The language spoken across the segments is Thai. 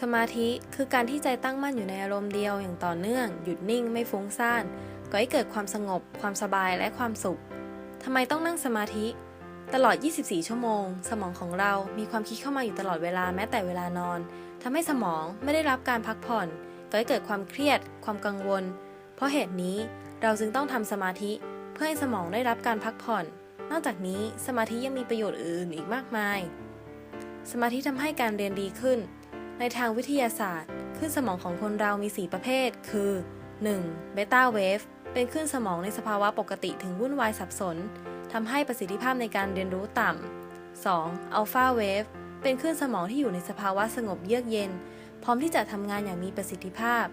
สมาธิคือการที่ใจตั้งมั่นอยู่ในอารมณ์เดียวอย่างต่อเนื่อง หยุดนิ่งไม่ฟุ้งซ่านก่อให้เกิดความสงบ ความสบายและความสุขทำไมต้องนั่งสมาธิ ตลอด 24 ชั่วโมง สมองของเรามีความคิดเข้ามาอยู่ตลอดเวลาแม้แต่เวลานอนทำให้สมองไม่ได้รับการพักผ่อนก่อให้เกิดความเครียด ความกังวล เพราะเหตุนี้เราจึงต้องทำสมาธิ เพื่อให้สมองได้รับการพักผ่อน นอกจากนี้สมาธิยังมีประโยชน์อื่นอีกมากมาย สมาธิทำให้การเรียนดีขึ้น ในทางวิทยาศาสตร์คลื่นสมองของคนเรามี 4 ประเภท คือ 1. เบต้าเวฟเป็นคลื่นสมองในสภาวะปกติถึงวุ่นวายสับสนทำให้ประสิทธิภาพในการเรียนรู้ต่ำ 2. อัลฟาเวฟเป็นคลื่นสมองที่อยู่ในสภาวะสงบเยือกเย็น พร้อมที่จะทำงานอย่างมีประสิทธิภาพ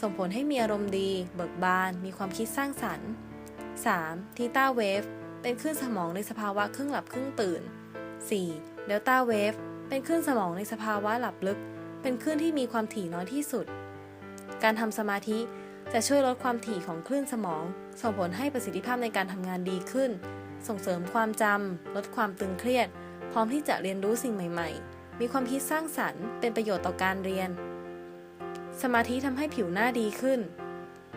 ส่งผลให้มีอารมณ์ดี เบิกบาน มีความคิดสร้างสรรค์ 3. ทีต้าเวฟเป็นคลื่นสมองในสภาวะครึ่งหลับครึ่งตื่น 4. เดลต้าเวฟเป็นคลื่นสมองในสภาวะหลับลึก เป็นคลื่นที่มีความถี่น้อยที่สุด การทำสมาธิจะช่วยลดความถี่ของคลื่นสมอง ส่งผลให้ประสิทธิภาพในการทำงานดีขึ้น ส่งเสริมความจำลดความตึงเครียด พร้อมที่จะเรียนรู้สิ่งใหม่ ๆ มีความคิดสร้างสรรค์ เป็นประโยชน์ต่อการเรียน สมาธิทำให้ผิวหน้าดีขึ้น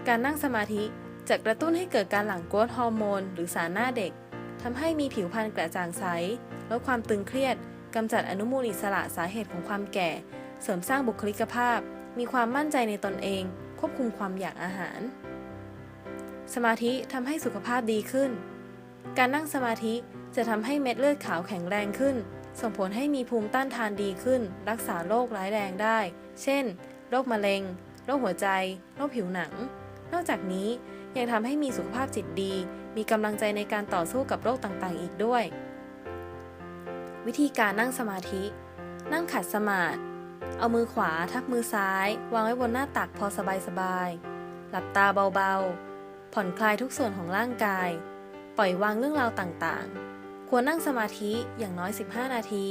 การนั่งสมาธิจะกระตุ้นให้เกิดการหลั่งโกรทฮอร์โมนหรือสารหน้าเด็กทำให้มีผิวพรรณกระจ่างใสลดความตึงเครียดกำจัดอนุมูลอิสระสาเหตุของความแก่ เสริมสร้างบุคลิกภาพ มีความมั่นใจในตนเอง ควบคุมความอยากอาหาร สมาธิทำให้สุขภาพดีขึ้น การนั่งสมาธิจะทำให้เม็ดเลือดขาวแข็งแรงขึ้น ส่งผลให้มีภูมิต้านทานดีขึ้น รักษาโรคร้ายแรงได้ เช่น โรคมะเร็ง โรคหัวใจ โรคผิวหนัง นอกจากนี้ยังทำให้มีสุขภาพจิตดี มีกำลังใจในการต่อสู้กับโรคต่างๆ อีกด้วย วิธีการนั่งสมาธิ นั่งขัดสมาธิ เอามือขวาทับมือซ้าย วางไว้บนหน้าตักพอสบายๆ หลับตาเบาๆ ผ่อนคลายทุกส่วนของร่างกาย ปล่อยวางเรื่องราวต่างๆ ควรนั่งสมาธิอย่างน้อย 15 นาที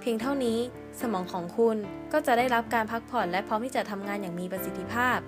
เพียงเท่านี้สมองของคุณก็จะได้รับการพักผ่อนและพร้อมที่จะทำงานอย่างมีประสิทธิภาพ